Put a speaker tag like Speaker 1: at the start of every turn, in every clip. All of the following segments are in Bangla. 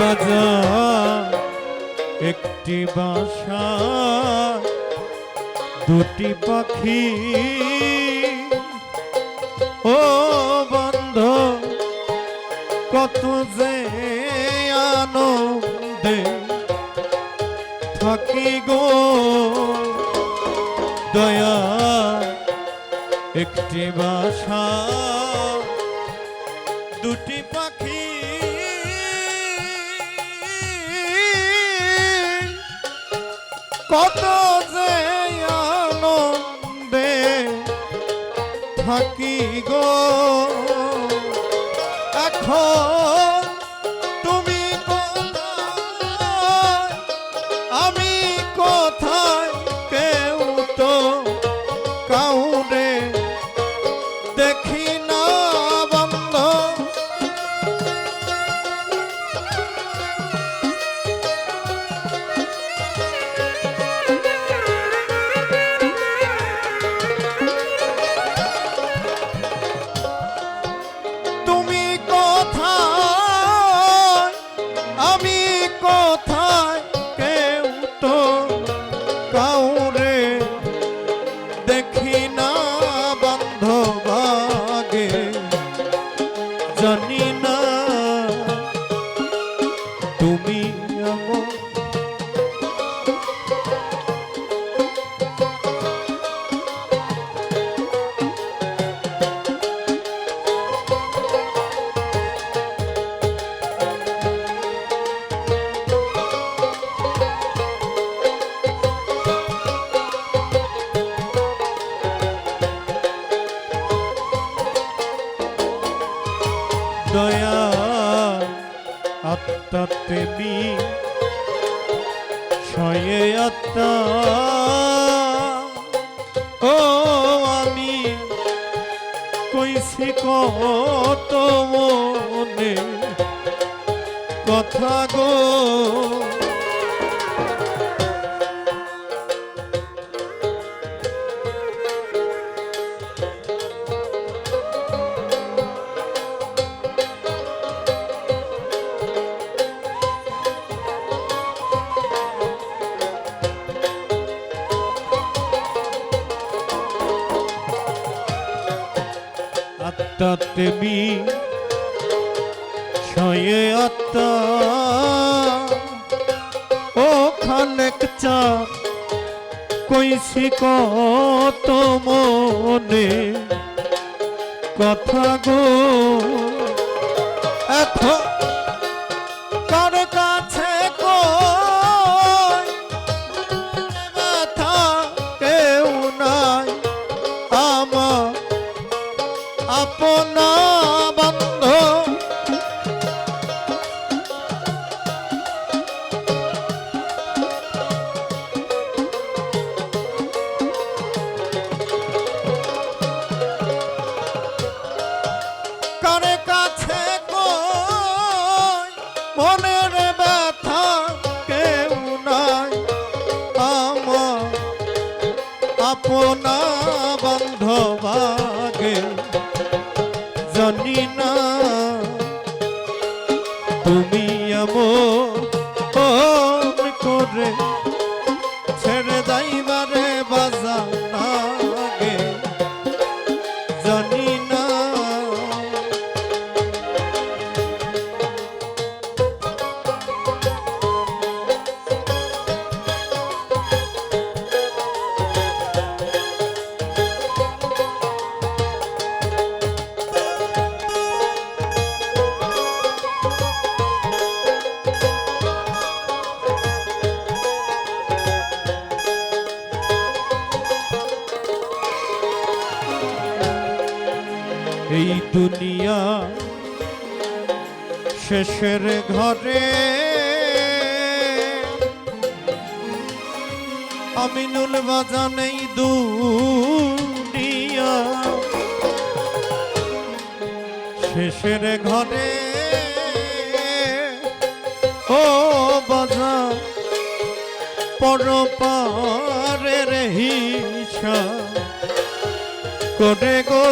Speaker 1: বাজা একটি বাসা, দুটি পাখি। ও বন্ধ কত যে আনন্দে থাকি গো। দয়া, একটি বাসা। কত যে আনন্দে থাকি গো। এখন বান্ধবাগে আত্মা বি ছয়ে আত্মা। ও আমি কইছি কত মনে কথা গো। আত্মা বি ছয়ে আত্মা। ও খানেক চা কইছি কত মনে কথা গো। এখন আপনা বান্ধবাগে জানি না এই দুনিয়া শেষের ঘরে। আমিনুল বাজান এই দুনিয়া শেষের ঘরে। ও বাজা পরপারের হিসাব করে গো।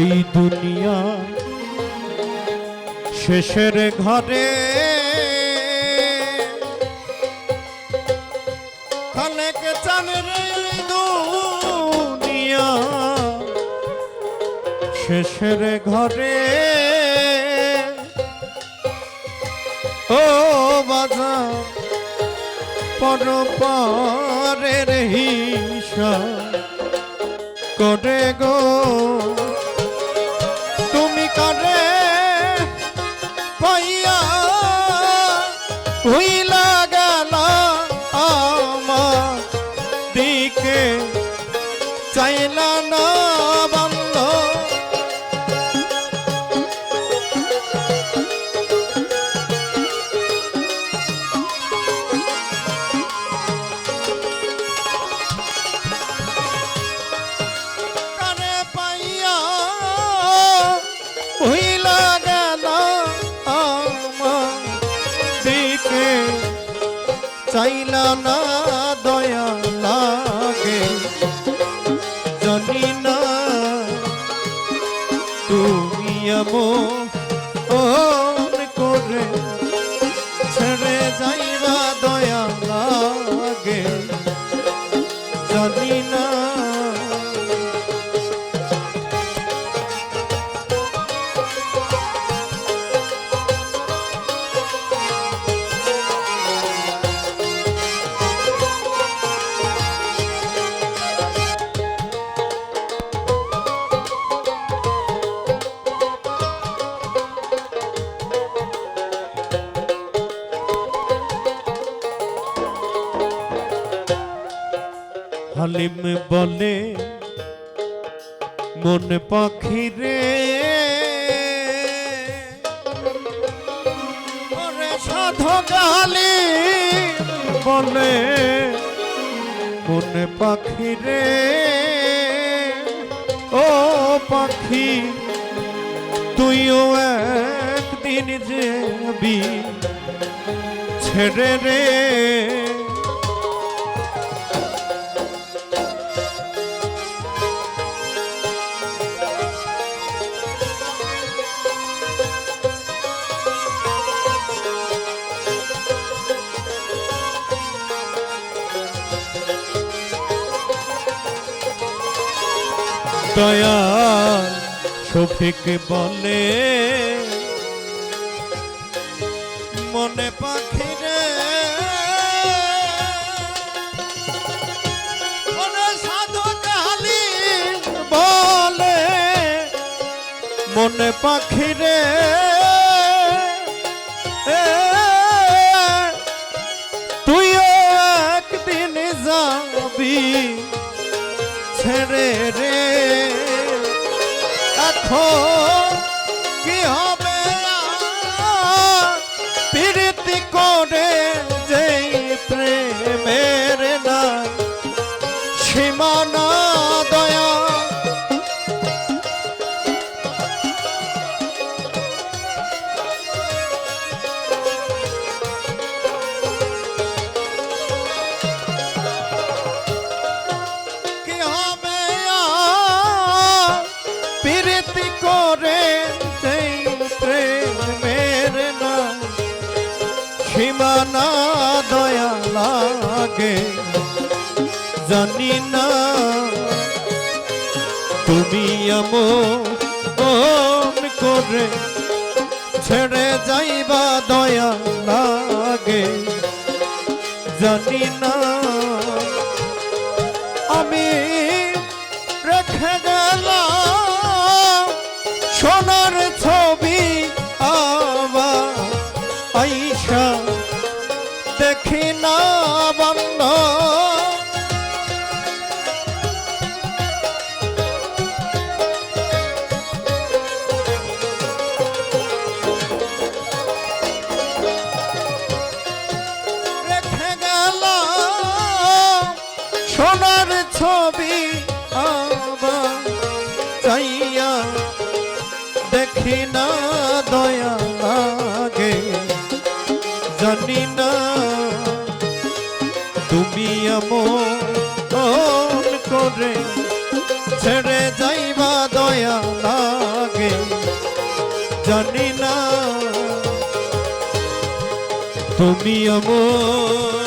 Speaker 1: এই দুনিয়া শেষের ঘরে। শেষের ঘরে। ও বাজার পরপারের হিসা করে গো। হইলা তুমি এমন করে ছেড়ে যাইবা হালিম বলে, মন পাখি রে ওরে বলে, মন পাখি রে ও পাখি, তুইও একদিন যাবি ছেড়ে রে। দয়াল শফিক বলে। মনে পাখি রে বলে। মনে পাখি রে এখন সীমানা দয়া লাগে, জানি না তুমি আমন করে ছেড়ে যাইবা দয়া লাগে, জানি না আমি রেখে গেলাম। সোনার ছবি চাইয়া দেখি না দয়া লাগে। জানি না তুমি এমন করে ছেড়ে যাইবা দয়া লাগে। জানি না তুমি আমার